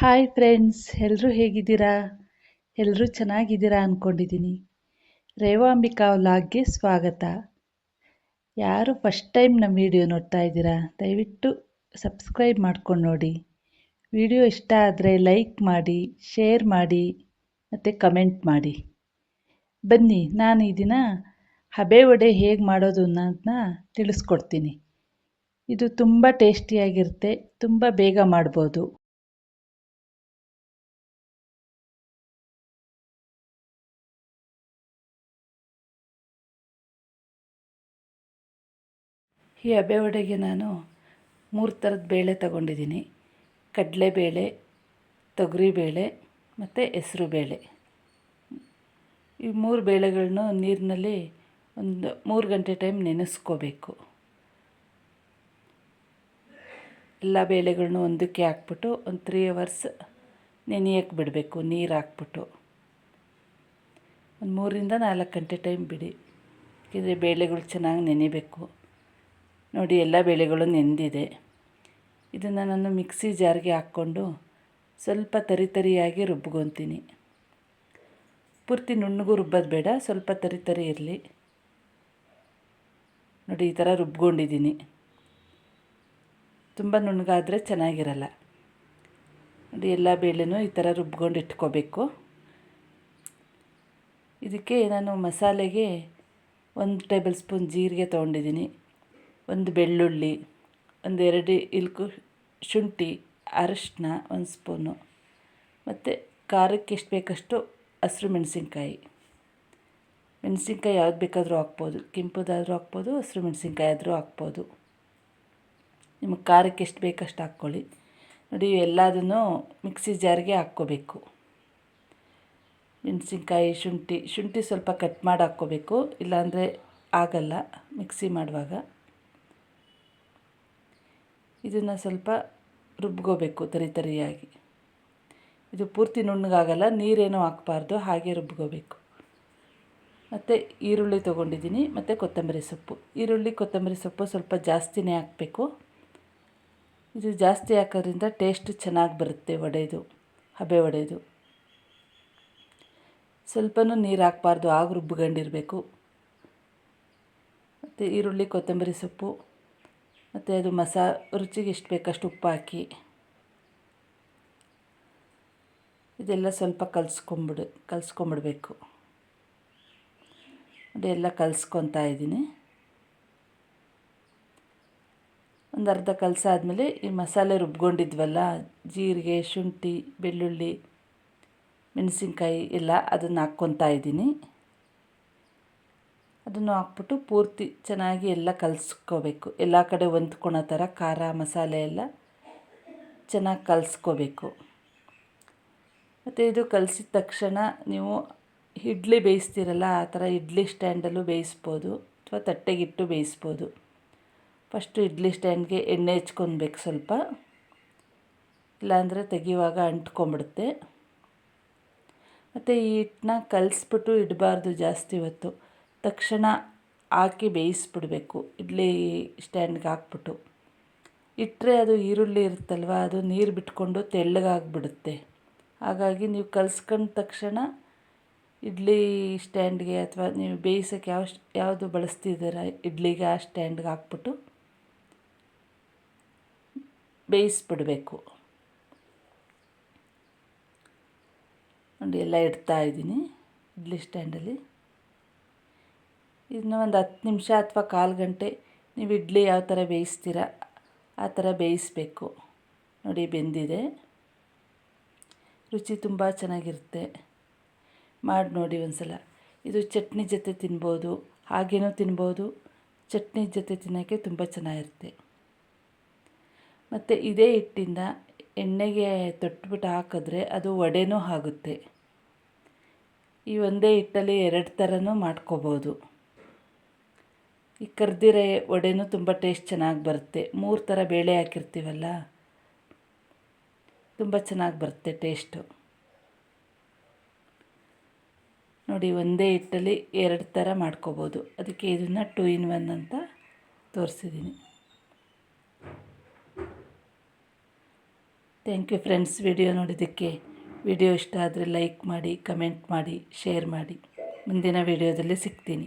Hi friends ಎಲ್ಲರೂ ಹೇಗಿದ್ದೀರಾ? ಎಲ್ಲರೂ ಚೆನ್ನಾಗಿದ್ದೀರಾ ಅಂದ್ಕೊಂಡಿದ್ದೀನಿ ರೇವಾಂಬಿಕಾ ವ್ಲಾಗ್ಗೆ ಸ್ವಾಗತ. ಯಾರು ಫಸ್ಟ್ ಟೈಮ್ ನಮ್ಮ ವಿಡಿಯೋ ನೋಡ್ತಾ ಇದ್ದೀರಾ, ದಯವಿಟ್ಟು ಸಬ್ಸ್ಕ್ರೈಬ್ ಮಾಡ್ಕೊಂಡು ನೋಡಿ. ವಿಡಿಯೋ ಇಷ್ಟ ಆದರೆ ಲೈಕ್ ಮಾಡಿ ಶೇರ್ ಮಾಡಿ, ಮತ್ತು ಕಮೆಂಟ್ ಮಾಡಿ. ಬನ್ನಿ, ನಾನು ಈ ದಿನ ಹಬೆ ವಡೆ ಹೇಗೆ ಮಾಡೋದು ಅನ್ನೋದನ್ನ ತಿಳಿಸ್ಕೊಡ್ತೀನಿ. ಇದು ತುಂಬ ಟೇಸ್ಟಿಯಾಗಿರುತ್ತೆ ತುಂಬ ಬೇಗ ಮಾಡ್ಬೋದು. ಈ ಹಬೆ ವಡೆಗೆ ನಾನು ಮೂರು ಥರದ ಬೇಳೆ ತಗೊಂಡಿದ್ದೀನಿ. ಕಡಲೆಬೇಳೆ, ತೊಗರಿಬೇಳೆ ಮತ್ತು ಹೆಸರು ಬೇಳೆ ಈ ಮೂರು ಬೇಳೆಗಳನ್ನು ನೀರಿನಲ್ಲಿ ಒಂದು ಮೂರು ಗಂಟೆ ಟೈಮ್ ನೆನೆಸ್ಕೋಬೇಕು. ಎಲ್ಲ ಬೇಳೆಗಳನ್ನು ಒಂದಕ್ಕೆ ಹಾಕ್ಬಿಟ್ಟು ಒಂದು ತ್ರೀ ಅವರ್ಸ್ ನೆನೆಯಕ್ಕೆ ಬಿಡಬೇಕು, ನೀರು ಹಾಕ್ಬಿಟ್ಟು. ಒಂದು ಮೂರಿಂದ ನಾಲ್ಕು ಗಂಟೆ ಟೈಮ್ ಬಿಡಿ. ಯಾಕೆಂದರೆ ಬೇಳೆಗಳು ಚೆನ್ನಾಗಿ ನೆನೆಬೇಕು. ನೋಡಿ ಎಲ್ಲ ಬೇಳೆಗಳು ನೆಂದಿದೆ. ಇದನ್ನು ನಾನು ಮಿಕ್ಸಿ ಜಾರ್ಗೆ ಹಾಕ್ಕೊಂಡು ಸ್ವಲ್ಪ ತರಿ ತರಿಯಾಗಿ ರುಬ್ಕೊತೀನಿ. ಪೂರ್ತಿ ನುಣ್ಣಗೂ ರುಬ್ಬೋದು ಬೇಡ, ಸ್ವಲ್ಪ ತರಿ ತರಿ ಇರಲಿ. ನೋಡಿ, ಈ ಥರ ರುಬ್ಕೊಂಡಿದ್ದೀನಿ. ತುಂಬ ನುಣ್ಣಗಾದರೆ ಚೆನ್ನಾಗಿರಲ್ಲ. ನೋಡಿ, ಎಲ್ಲ ಬೇಳೆನೂ ಈ ಥರ ರುಬ್ಕೊಂಡು ಇಟ್ಕೋಬೇಕು. ಇದಕ್ಕೆ ನಾನು ಮಸಾಲೆಗೆ ಒಂದು ಟೇಬಲ್ ಸ್ಪೂನ್ ಜೀರಿಗೆ ತೊಗೊಂಡಿದ್ದೀನಿ. ಒಂದು ಬೆಳ್ಳುಳ್ಳಿ ಒಂದೆರಡು ಇಲ್ಕು ಶುಂಠಿ, ಅರಶಿನ, ಒಂದು ಸ್ಪೂನು. ಮತ್ತು ಖಾರಕ್ಕೆ ಎಷ್ಟು ಬೇಕಷ್ಟು ಹಸಿರು ಮೆಣಸಿನ್ಕಾಯಿ. ಮೆಣಸಿನ್ಕಾಯಿ ಯಾವ್ದು ಬೇಕಾದರೂ ಹಾಕ್ಬೋದು. ಕೆಂಪುದಾದರೂ ಹಾಕ್ಬೋದು, ಹಸಿರು ಮೆಣಸಿನ್ಕಾಯಿ ಆದರೂ ಹಾಕ್ಬೋದು. ನಿಮಗೆ ಖಾರಕ್ಕೆ ಎಷ್ಟು ಬೇಕಷ್ಟು ಹಾಕ್ಕೊಳ್ಳಿ. ನೋಡಿ, ಎಲ್ಲದನ್ನು ಮಿಕ್ಸಿ ಜಾರ್ಗೆ ಹಾಕ್ಕೋಬೇಕು. ಮೆಣಸಿನ್ಕಾಯಿ, ಶುಂಠಿ ಶುಂಠಿ ಸ್ವಲ್ಪ ಕಟ್ ಮಾಡಿ ಹಾಕ್ಕೋಬೇಕು. ಇಲ್ಲಾಂದರೆ ಆಗಲ್ಲ ಮಿಕ್ಸಿ ಮಾಡುವಾಗ. ಇದನ್ನು ಸ್ವಲ್ಪ ರುಬ್ಕೋಬೇಕು ತರಿ ತರಿಯಾಗಿ. ಇದು ಪೂರ್ತಿ ನುಣ್ಣಗಾಗಲ್ಲ, ನೀರೇನೂ ಹಾಕಬಾರ್ದು, ಹಾಗೆ ರುಬ್ಕೋಬೇಕು. ಮತ್ತು ಈರುಳ್ಳಿ ತೊಗೊಂಡಿದ್ದೀನಿ, ಮತ್ತು ಕೊತ್ತಂಬರಿ ಸೊಪ್ಪು. ಈರುಳ್ಳಿ, ಕೊತ್ತಂಬರಿ ಸೊಪ್ಪು ಸ್ವಲ್ಪ ಜಾಸ್ತಿನೇ ಹಾಕಬೇಕು. ಇದು ಜಾಸ್ತಿ ಹಾಕೋದ್ರಿಂದ ಟೇಸ್ಟ್ ಚೆನ್ನಾಗಿ ಬರುತ್ತೆ ವಡೆದು ಹಬೆ ವಡೆದು ಸ್ವಲ್ಪನೂ ನೀರು ಹಾಕಬಾರ್ದು, ಆಗ ರುಬ್ಕೊಂಡಿರಬೇಕು. ಮತ್ತು ಈರುಳ್ಳಿ, ಕೊತ್ತಂಬರಿ ಸೊಪ್ಪು. ಮತ್ತು ಅದು ಮಸಾ ರುಚಿಗೆ ಎಷ್ಟು ಬೇಕಷ್ಟು ಉಪ್ಪು ಹಾಕಿ ಇದೆಲ್ಲ ಸ್ವಲ್ಪ ಕಲಿಸ್ಕೊಂಬಿಡು, ಕಲಿಸ್ಕೊಂಬಿಡ್ಬೇಕು. ಅದೆಲ್ಲ ಕಲಿಸ್ಕೊತಾ ಇದ್ದೀನಿ. ಒಂದು ಅರ್ಧ ಕಲಸಾದ್ಮೇಲೆ ಈ ಮಸಾಲೆ ರುಬ್ಕೊಂಡಿದ್ವಲ್ಲ, ಜೀರಿಗೆ, ಶುಂಠಿ, ಬೆಳ್ಳುಳ್ಳಿ, ಮೆಣಸಿನ್ಕಾಯಿ ಎಲ್ಲ ಅದನ್ನು ಹಾಕ್ಕೊತಾ ಇದ್ದೀನಿ. ಅದನ್ನು ಹಾಕ್ಬಿಟ್ಟು ಪೂರ್ತಿ ಚೆನ್ನಾಗಿ ಎಲ್ಲ ಕಲಿಸ್ಕೋಬೇಕು. ಎಲ್ಲ ಕಡೆ ಹೊಂದ್ಕೊಳೋ ಥರ ಖಾರ, ಮಸಾಲೆ ಎಲ್ಲ ಚೆನ್ನಾಗಿ ಕಲಿಸ್ಕೋಬೇಕು. ಮತ್ತು ಇದು ಕಲಸಿದ ತಕ್ಷಣ ನೀವು ಇಡ್ಲಿ ಬೇಯಿಸ್ತೀರಲ್ಲ, ಆ ಥರ ಇಡ್ಲಿ ಸ್ಟ್ಯಾಂಡಲ್ಲೂ ಬೇಯಿಸ್ಬೋದು ಅಥವಾ ತಟ್ಟೆಗಿಟ್ಟು ಬೇಯಿಸ್ಬೋದು. ಫಸ್ಟು ಇಡ್ಲಿ ಸ್ಟ್ಯಾಂಡ್ಗೆ ಎಣ್ಣೆ ಹೆಚ್ಕೊಬೇಕು ಸ್ವಲ್ಪ. ಇಲ್ಲಾಂದರೆ ತೆಗೆಯುವಾಗ ಅಂಟ್ಕೊಂಬಿಡುತ್ತೆ ಮತ್ತು ಈ ಹಿಟ್ಟನ್ನ ಕಲಿಸ್ಬಿಟ್ಟು ಇಡಬಾರ್ದು ಜಾಸ್ತಿ ಹೊತ್ತು. ತಕ್ಷಣ ಹಾಕಿ ಬೇಯಿಸ್ಬಿಡ್ಬೇಕು. ಇಡ್ಲಿ ಸ್ಟ್ಯಾಂಡ್ಗೆ ಹಾಕ್ಬಿಟ್ಟು. ಇಟ್ಟರೆ ಅದು ಈರುಳ್ಳಿ ಇರುತ್ತಲ್ವ, ಅದು ನೀರು ಬಿಟ್ಕೊಂಡು ತೆಳ್ಳಗಾಗ್ಬಿಡುತ್ತೆ. ಹಾಗಾಗಿ ನೀವು ಕಲ್ಸ್ಕೊಂಡ ತಕ್ಷಣ ಇಡ್ಲಿ ಸ್ಟ್ಯಾಂಡ್ಗೆ ಅಥವಾ ನೀವು ಬೇಯಿಸೋಕ್ಕೆ ಯಾವ ಯಾವುದು ಬಳಸ್ತಿದ್ದೀರ ಇಡ್ಲಿಗೆ ಆ ಸ್ಟ್ಯಾಂಡ್ಗೆ ಹಾಕ್ಬಿಟ್ಟು ಬೇಯಿಸ್ಬಿಡಬೇಕು. ನೋಡಿ ಎಲ್ಲ ಇಡ್ತಾ ಇದ್ದೀನಿ ಇಡ್ಲಿ ಸ್ಟ್ಯಾಂಡಲ್ಲಿ. ಇದನ್ನ ಒಂದು ಹತ್ತು ನಿಮಿಷ ಅಥವಾ ಕಾಲು ಗಂಟೆ ನೀವು ಇಡ್ಲಿ ಯಾವ ಥರ ಬೇಯಿಸ್ತೀರ ಆ ಥರ ಬೇಯಿಸಬೇಕು. ನೋಡಿ ಬೆಂದಿದೆ. ರುಚಿ ತುಂಬ ಚೆನ್ನಾಗಿರುತ್ತೆ. ಮಾಡಿ ನೋಡಿ ಒಂದು ಸಲ ಇದು ಚಟ್ನಿ ಜೊತೆ ತಿನ್ಬೋದು, ಹಾಗೇನೂ ತಿನ್ಬೋದು, ಚಟ್ನಿ ಜೊತೆ ತಿನ್ನೋಕ್ಕೆ ತುಂಬ ಚೆನ್ನಾಗಿರುತ್ತೆ. ಮತ್ತು ಇದೇ ಹಿಟ್ಟಿಂದ ಎಣ್ಣೆಗೆ ತೊಟ್ಬಿಟ್ಟು ಹಾಕಿದ್ರೆ ಅದು ವಡೆನೂ ಆಗುತ್ತೆ. ಈ ಒಂದೇ ಹಿಟ್ಟಲ್ಲಿ ಎರಡು ಥರನೂ ಮಾಡ್ಕೋಬೋದು. ಈ ಕರ್ದಿರೋ ವಡೆನೂ ತುಂಬ ಟೇಸ್ಟ್ ಚೆನ್ನಾಗಿ ಬರುತ್ತೆ. ಮೂರು ಥರ ಬೇಳೆ ಹಾಕಿರ್ತೀವಲ್ಲ? ತುಂಬ ಚೆನ್ನಾಗಿ ಬರುತ್ತೆ ಟೇಸ್ಟು. ನೋಡಿ, ಒಂದೇ ಹಿಟ್ಟಲ್ಲಿ ಎರಡು ಥರ ಮಾಡ್ಕೋಬೋದು. ಅದಕ್ಕೆ ಇದನ್ನು ಟೂ ಇನ್ ಒನ್ ಅಂತ ತೋರಿಸಿದ್ದೀನಿ ಥ್ಯಾಂಕ್ ಯು ಫ್ರೆಂಡ್ಸ್ ವಿಡಿಯೋ ನೋಡಿದ್ದಕ್ಕೆ. ವಿಡಿಯೋ ಇಷ್ಟ ಆದರೆ ಲೈಕ್ ಮಾಡಿ, ಕಮೆಂಟ್ ಮಾಡಿ, ಶೇರ್ ಮಾಡಿ. ಮುಂದಿನ ವಿಡಿಯೋದಲ್ಲಿ ಸಿಗ್ತೀನಿ.